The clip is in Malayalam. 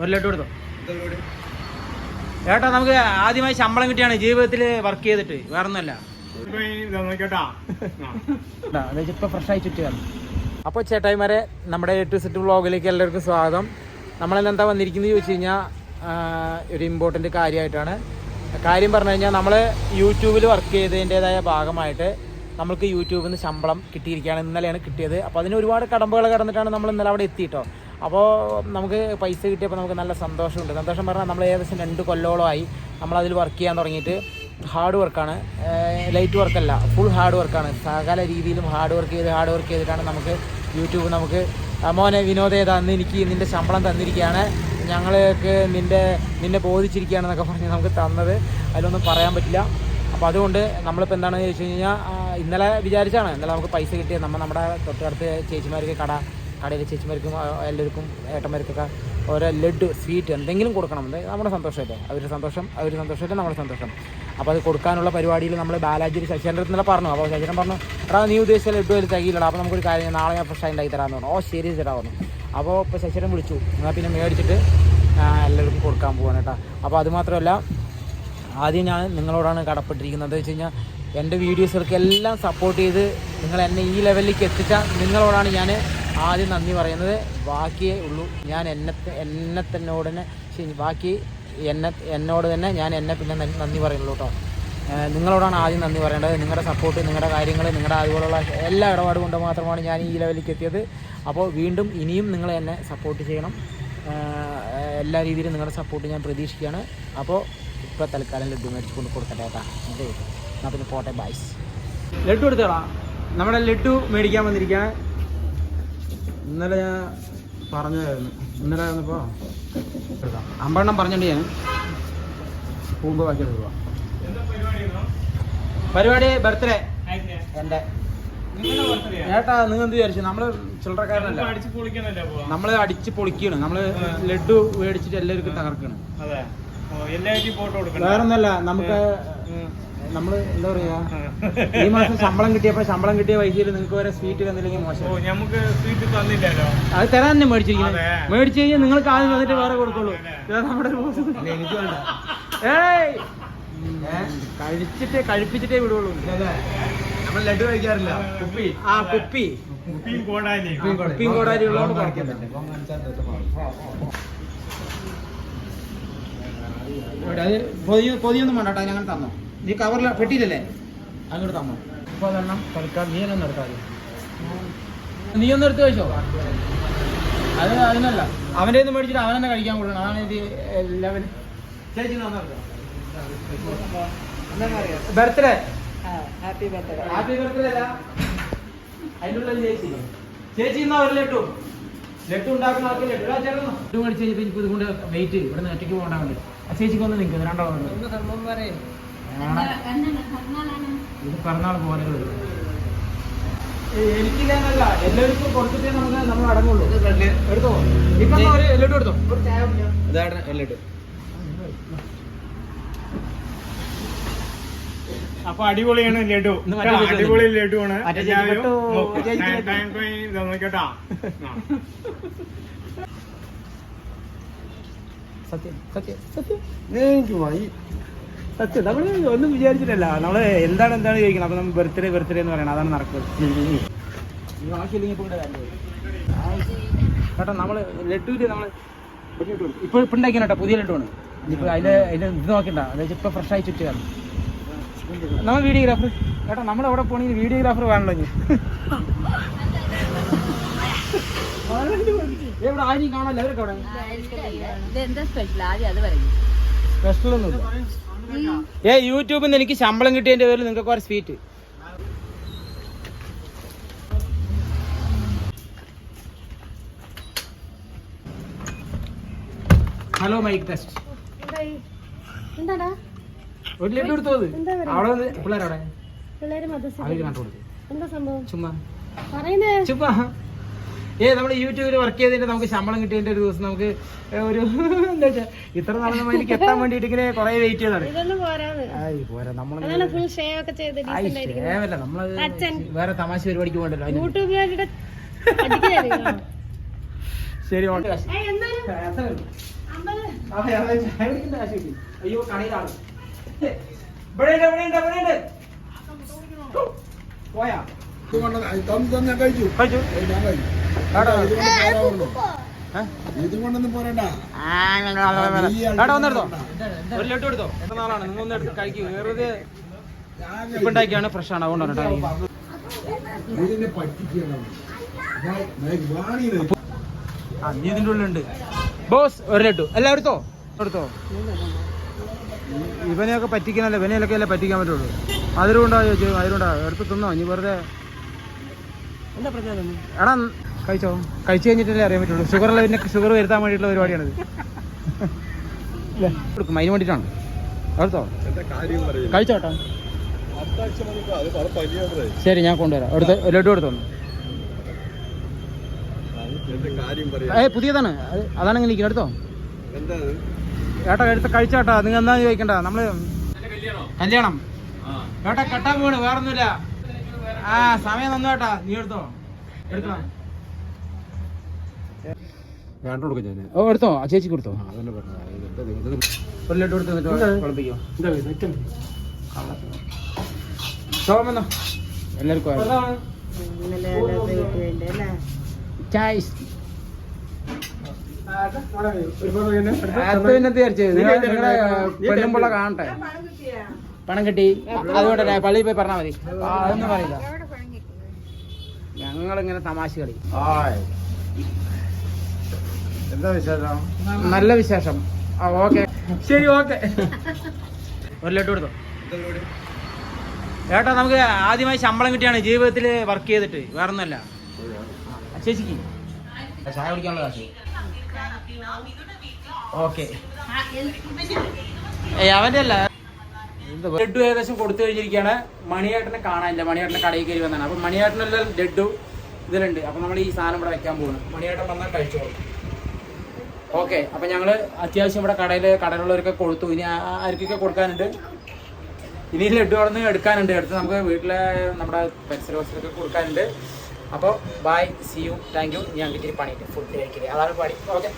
ഒരു ലഡു കൊടുത്തോ ഏട്ടാ നമുക്ക് ആദ്യമായി ശമ്പളം കിട്ടിയാണ്. ജീവിതത്തിൽ വർക്ക് ചെയ്തിട്ട്. വേറൊന്നല്ല അപ്പൊ ഇപ്പൊ ഫ്രഷ് ആയി അപ്പോൾ ചേട്ടായിമാരെ നമ്മുടെ ടു സെറ്റ് വ്ളോഗിലേക്ക് എല്ലാവർക്കും സ്വാഗതം. നമ്മളെന്താ എന്താ വന്നിരിക്കുന്നത് ചോദിച്ചു കഴിഞ്ഞാൽ ഒരു ഇമ്പോർട്ടന്റ് കാര്യമായിട്ടാണ്. കാര്യം പറഞ്ഞു കഴിഞ്ഞാൽ നമ്മൾ യൂട്യൂബിൽ വർക്ക് ചെയ്തതിന്റെതായ ഭാഗമായിട്ട് നമ്മൾക്ക് യൂട്യൂബിൽ നിന്ന് ശമ്പളം കിട്ടിയിരിക്കുകയാണ്. ഇന്നലെയാണ് കിട്ടിയത്. അപ്പോൾ അതിന് ഒരുപാട് കടമ്പകൾ കടന്നിട്ടാണ് നമ്മൾ ഇന്നലെ അവിടെ എത്തിയിട്ടോ. അപ്പോൾ നമുക്ക് പൈസ കിട്ടിയപ്പോൾ നമുക്ക് നല്ല സന്തോഷമുണ്ട്. സന്തോഷം പറഞ്ഞാൽ നമ്മൾ ഏകദേശം രണ്ട് കൊല്ലോളമായി നമ്മളതിൽ വർക്ക് ചെയ്യാൻ തുടങ്ങിയിട്ട് ഹാർഡ് വർക്കാണ് ലൈറ്റ് വർക്കല്ല ഫുൾ ഹാർഡ് വർക്കാണ് സകല രീതിയിലും ഹാർഡ് വർക്ക് ചെയ്ത് ഹാർഡ് വർക്ക് ചെയ്തിട്ടാണ് നമുക്ക് യൂട്യൂബ് നമുക്ക് മോനെ വിനോദേ തന്ന് എനിക്ക് നിന്റെ ശമ്പളം തന്നിരിക്കുകയാണ്. ഞങ്ങൾക്ക് നിന്റെ നിന്നെ ബോധിച്ചിരിക്കുകയാണെന്നൊക്കെ പറഞ്ഞ് നമുക്ക് തന്നത്. അതിലൊന്നും പറയാൻ പറ്റില്ല. അപ്പോൾ അതുകൊണ്ട് നമ്മളിപ്പോൾ എന്താണെന്ന് ചോദിച്ചു കഴിഞ്ഞാൽ ഇന്നലെ വിചാരിച്ചാണ് ഇന്നലെ നമുക്ക് പൈസ കിട്ടിയത്. നമ്മൾ നമ്മുടെ തൊട്ടടുത്ത് ചേച്ചിമാർക്ക് കട കടയിലെ ചേച്ചിമാർക്കും എല്ലാവർക്കും ഏട്ടന്മാർക്കൊക്കെ ഓരോ ലഡു സ്വീറ്റ് എന്തെങ്കിലും കൊടുക്കണം. നമ്മുടെ സന്തോഷമല്ലേ? അവരുടെ സന്തോഷം അവരുടെ സന്തോഷമല്ലേ? നമ്മുടെ സന്തോഷം. അപ്പോൾ അത് കൊടുക്കാനുള്ള പരിപാടിയിൽ നമ്മൾ ബാലാജി ശശിയുടെ അടുത്ത് പറഞ്ഞു. അപ്പോൾ ശശിരൻ പറഞ്ഞു എടാ നീ ഉദ്ദേശിച്ച ലഡു അതിൽ തകയില്ലടാ അപ്പോൾ നമുക്കൊരു കാര്യം നാളെ ഞാൻ ഫ്രഷ് ഉണ്ടാക്കി തരാമെന്ന് പറഞ്ഞു. ഓ ശരി ചേട്ടാ പറഞ്ഞു. അപ്പോൾ ഇപ്പോൾ ശശിരൻ വിളിച്ചു. എന്നാൽ പിന്നെ മേടിച്ചിട്ട് എല്ലാവർക്കും കൊടുക്കാൻ പോവാണ് കേട്ടോ. അപ്പോൾ അതുമാത്രമല്ല ആദ്യം ഞാൻ നിങ്ങളോടാണ് കടപ്പെട്ടിരിക്കുന്നത്. എന്താ വെച്ച് കഴിഞ്ഞാൽ എന്റെ വീഡിയോസുകൾക്ക് എല്ലാം സപ്പോർട്ട് ചെയ്ത് നിങ്ങൾ എന്നെ ഈ ലെവലിലേക്ക് എത്തിച്ച നിങ്ങളോടാണ് ഞാൻ ആദ്യം നന്ദി പറയുന്നത് ബാക്കിയേ ഉള്ളൂ. ഞാൻ എന്നെ എന്നെ തന്നോട് ബാക്കി എന്നെ എന്നോട് തന്നെ ഞാൻ എന്നെ പിന്നെ നന്ദി- പറയുള്ളൂ കേട്ടോ. നിങ്ങളോടാണ് ആദ്യം നന്ദി പറയേണ്ടത്. നിങ്ങളുടെ സപ്പോർട്ട് നിങ്ങളുടെ കാര്യങ്ങൾ നിങ്ങളുടെ അതുപോലുള്ള എല്ലാ ഇടപാട് കൊണ്ട് മാത്രമാണ് ഞാൻ ഈ ലെവലിലേക്ക് എത്തിയത്. അപ്പോൾ വീണ്ടും ഇനിയും നിങ്ങൾ എന്നെ സപ്പോർട്ട് ചെയ്യണം. എല്ലാ രീതിയിലും നിങ്ങളുടെ സപ്പോർട്ട് ഞാൻ പ്രതീക്ഷിക്കുകയാണ്. അപ്പോൾ ഇപ്പോൾ തൽക്കാലം ലഡ്ഡു മേടിച്ച് കൊണ്ട് കൊടുക്കട്ടെ കേട്ടാ. അതെ എന്നാൽ പിന്നെ പോട്ടെ ബൈസ് ലഡ്ഡു എടുത്തോളാം. നമ്മുടെ ലഡ്ഡു മേടിക്കാൻ വന്നിരിക്കുകയാണ്. ഇന്നലെ ഞാൻ പറഞ്ഞതായിരുന്നു. ഇന്നലെ വന്നപ്പോൾ എടുക്കാം അമ്പെണ്ണം പറഞ്ഞിട്ട് ഞാൻ. പൂമ്പ് ബാക്കി എടുക്കുക. പരിപാടി ബർത്ത്ഡേ എന്റെ ഏട്ടാ നിങ്ങൾ എന്ത് വിചാരിച്ചു? നമ്മൾ ചില്ലറക്കാരനല്ല. നമ്മൾ അടിച്ച് പൊളിക്കാണ് നമ്മൾ ലഡു മേടിച്ചിട്ട് എല്ലാവർക്കും തകർക്കാണ് വേറൊന്നല്ല നമുക്ക് നമ്മൾ എന്താ പറയാ? ഈ മാസം ശമ്പളം കിട്ടിയപ്പോ ശമ്പളം കിട്ടിയ പൈസയിൽ നിങ്ങൾക്ക് വരെ സ്വീറ്റ് തന്നില്ലെങ്കിൽ മോശം. നമുക്ക് സ്വീറ്റ് തന്നില്ലല്ലോ. അത് തരാൻ തന്നെ മേടിച്ചിരിക്കുന്നത്. മേടിച്ചു കഴിഞ്ഞാൽ നിങ്ങൾക്ക് ആദ്യം തന്നിട്ട് വേറെ കൊടുക്കുള്ളൂ. ഇതാ നമ്മുടെ ഒരു boss. ഏയ്! ഏ? കഴിച്ചിട്ടേ കഴിപ്പിച്ചിട്ടേ വിടുള്ളൂ. നമ്മൾ ലഡു കഴിക്കാറില്ല. കുപ്പി. ആ കുപ്പി. കുപ്പിയും കോടാലി കുപ്പിയും കോടാലി ഉള്ളതുകൊണ്ട് കുറയ്ക്കാൻ പറ്റും ഇവിടെ അത് പൊതിയ പൊതിയൊന്നും വേണ്ട കേട്ടോ ഞങ്ങൾ തന്നോ. നീ കവറിൽ പെട്ടിയില്ലല്ലേ അങ്ങോട്ട് തന്നോ. ഇപ്പോൾ അതെണ്ണം തൽക്കാലം നീ എല്ലാം എടുത്താൽ നീ ഒന്ന് എടുത്ത് കഴിച്ചോ? അത് അതിനല്ല. അവന്റെ നിന്ന് മേടിച്ചിട്ട് അവൻ തന്നെ കഴിക്കാൻ കൊടുക്കണം. അതാണ് ഇത് ലെവൽ ചേച്ചി birthday. Happy birthday. Happy birthday അല്ല. അതിനുള്ള ചേച്ചി. ചേച്ചി എന്നാ ഒരു ലഡു ഇതുകൊണ്ട് വെയിറ്റ് ഇവിടെ നിന്ന് ഒറ്റയ്ക്ക് പോകേണ്ട വേണ്ടി ചേച്ചിക്ക് ഒന്ന് നിൽക്കുന്നു രണ്ടാളുണ്ട് ഇത് പിറന്നാൾ പോലെ എനിക്കില്ലാന്നല്ല എല്ലാവർക്കും കൊടുത്തിട്ടേ നമുക്ക് നമ്മൾ അടങ്ങുള്ളൂ. എടുത്തോ? ഇപ്പൊ ലഡു എടുത്തോ? ഒരു ചായ കുടിക്കാം. അപ്പൊ അടിപൊളിയാണ് ലഡു. അടിപൊളി ലഡു ആണ്. കേട്ടാ. സത്യം സത്യം സത്യം. എനിക്ക് സത്യം നമ്മൾ ഒന്നും വിചാരിച്ചിട്ടല്ല. നമ്മൾ എന്താണ് എന്താണ് ചോദിക്കുന്നത്? അപ്പൊ നമ്മൾ ബർത്ത്ഡേ ബർത്ത്ഡേ എന്ന് പറയണം. അതാണ് നടക്കുന്നത്? കേട്ടോ നമ്മൾ ലഡുവിൽ നമ്മൾ ഇപ്പൊ ഇപ്പൊ ഉണ്ടാക്കിയാണ് കേട്ടോ പുതിയ ലഡു ആണ്. ഇപ്പൊ അതിന്റെ അതിന്റെ ഇത് നോക്കണ്ട. അതായത് ഇപ്പൊ ഫ്രഷ് ആയി ചുറ്റുകയാണ്. നമ്മൾ വീഡിയോഗ്രാഫർ. ചേട്ടാ നമ്മൾ അവിടെ പോണെങ്കിൽ വീഡിയോഗ്രാഫർ വേണല്ലോ ഇനി. എവിടെ? ആരും കാണാല്ലോ അവരൊക്കെ അവിടെ ഇതെന്താ സ്പെഷ്യൽ ഏ യൂട്യൂബിൽ നിന്ന് എനിക്ക് ശമ്പളം കിട്ടിയതിന്റെ പേരിൽ നിങ്ങൾക്ക് ഒരു സ്വീറ്റ്. ഹലോ മൈക്ക് ടെസ്റ്റ് എന്താടാ? ഒരു ലഡു പറയുക? അവിടെ വന്ന് പിള്ളേരവിടെ പിള്ളേര് അവർക്ക് കണ്ടു കൊടുത്തു എന്താ സംഭവം? ചുമ്മാ. പറയുന്നേ. ചുമ്മാ. ഏ നമ്മൾ യൂട്യൂബിൽ വർക്ക് ചെയ്തതിന്റെ നമുക്ക് ശമ്പളം കിട്ടിയതിന്റെ ഒരു ദിവസം നമുക്ക് ഒരു എന്താ വെച്ചാ ഇത്ര നാളെ നമ്മൾ എനിക്ക് എത്താൻ വേണ്ടിയിട്ട് ഇങ്ങനെ കുറെ വെയിറ്റ് ചെയ്താണ് ഇതൊന്നും പോരാന്ന്. ആയി പോരാ നമ്മൾ അതാണ് ഫുൾ ഷേവ് ഒക്കെ ചെയ്ത് ആയിരിക്കുന്നത്. നമ്മളത് അച്ഛൻ. വേറെ തമാശ പരിപാടിക്ക് പോകണ്ടല്ലോ അതിന്. ശരി ഓക്കെ ഏയ്, ചായ കുടിക്കണ്ട അയ്യോ കടയിലാണ്. ഇവിടെ ഉണ്ട് ഇവിടെ ഉണ്ട് ഇവിടെ ഉണ്ട്. പോയാ? കഴിച്ചു. ഫ്രഷ് ആണ് അതുകൊണ്ടാണ് ഇതിന്റെ ഉള്ളിലുണ്ട്. ബോസ് ഒരു ലഡു. എല്ലാം എടുത്തോ? എടുത്തോ? ഇവനെയൊക്കെ പറ്റിക്കണല്ലേ? ഇവനെയൊക്കെ അല്ലേ പറ്റിക്കാൻ പറ്റുള്ളൂ? അതിലുണ്ടോ ചോദിച്ചു അതിലുണ്ടോ എടുത്ത് തിന്നോ. ഇനി വെറുതെ. എടാ കഴിച്ചോ. കഴിച്ചു കഴിഞ്ഞിട്ടല്ലേ അറിയാൻ പറ്റുള്ളൂ. ഷുഗർ പിന്നെ ഷുഗർ വരുത്താൻ വേണ്ടിയിട്ടുള്ള പരിപാടിയാണിത്? കൊടുക്കും. അതിന് വേണ്ടിയിട്ടാണ്. എടുത്തോ കഴിച്ചോട്ടോ ശരി ഞാൻ കൊണ്ടുവരാം. എടുത്ത് ഒരു ലഡു എടുത്തോ ഏ പുതിയതാണ്. അത് അതാണെങ്കിൽ ഇരിക്കുന്നത്? എടുത്തോ? ഏട്ടാ എടുത്ത് കഴിച്ചോട്ടാ. നിങ്ങൾ എന്താ ചോദിക്കണ്ട? നമ്മൾ കല്യാണം. ഏട്ടാ കെട്ടാൻ പോണ് വേറൊന്നുമില്ല. ആ സമയം തന്നു ഏട്ടാ. നീ എടുത്തോ? എടുക്കണം. വേണ്ട കൊടുക്കാം ഞാൻ. ഓ എടുത്തോ? ആ ചേച്ചിക്ക് കൊടുത്തോ. അതന്നെ പറഞ്ഞു ഒരു എല്ലാവർക്കും അത് പിന്നെ തീർച്ചയായും പെണ്ണുമ്പുള്ള കാണട്ടെ. പണം കിട്ടി. അതുകൊണ്ട് പള്ളി പള്ളിയിൽ പോയി പറഞ്ഞാൽ മതി. അതൊന്നും പറയില്ല. ഞങ്ങളിങ്ങനെ തമാശ കളി. എന്താ വിശേഷം? നല്ല വിശേഷം. ആ ഓക്കെ. ശരി ഓക്കെ. ഒരു ലഡു കൊടുത്തോ ഏട്ടാ നമുക്ക് ആദ്യമായി ശമ്പളം കിട്ടിയാണ്. ജീവിതത്തിൽ വർക്ക് ചെയ്തിട്ട്. വേറൊന്നുമല്ല. ചേച്ചിക്ക്. ചായ കുടിക്കാനുള്ള കാശ്. ഓക്കെ. അവന്റെ അല്ല ലഡു ഏകദേശം കൊടുത്തു കഴിഞ്ഞിരിക്കുകയാണ്. മണിയേട്ടനെ കാണാനില്ല. മണിയേട്ടനെ കടയിൽ കയറി വന്നാണ്. അപ്പൊ മണിയേട്ടനെല്ലാം ലഡു ഇതിലുണ്ട്. അപ്പൊ നമ്മൾ ഈ സാധനം ഇവിടെ വെക്കാൻ പോകുന്നു മണിയേട്ടൻ വന്നാൽ കഴിച്ചോളൂ. ഓക്കെ. അപ്പൊ ഞങ്ങൾ അത്യാവശ്യം ഇവിടെ കടയിൽ കടയിലുള്ളവരൊക്കെ കൊടുത്തു. ഇനി ആർക്കൊക്കെ കൊടുക്കാനുണ്ട്? ഇനി ലഡു അവിടെ നിന്ന് എടുക്കാനുണ്ട്. എടുത്ത് നമുക്ക് വീട്ടിലെ നമ്മുടെ പരിസരവാസികൾക്ക് കൊടുക്കാനുണ്ട്. അപ്പോൾ bye see you thank you. ഞാൻ ഇച്ചിരി പണിയിട്ട് ഫുഡ് കഴിക്കില്ല അതാണ് പണി. ഓക്കെ.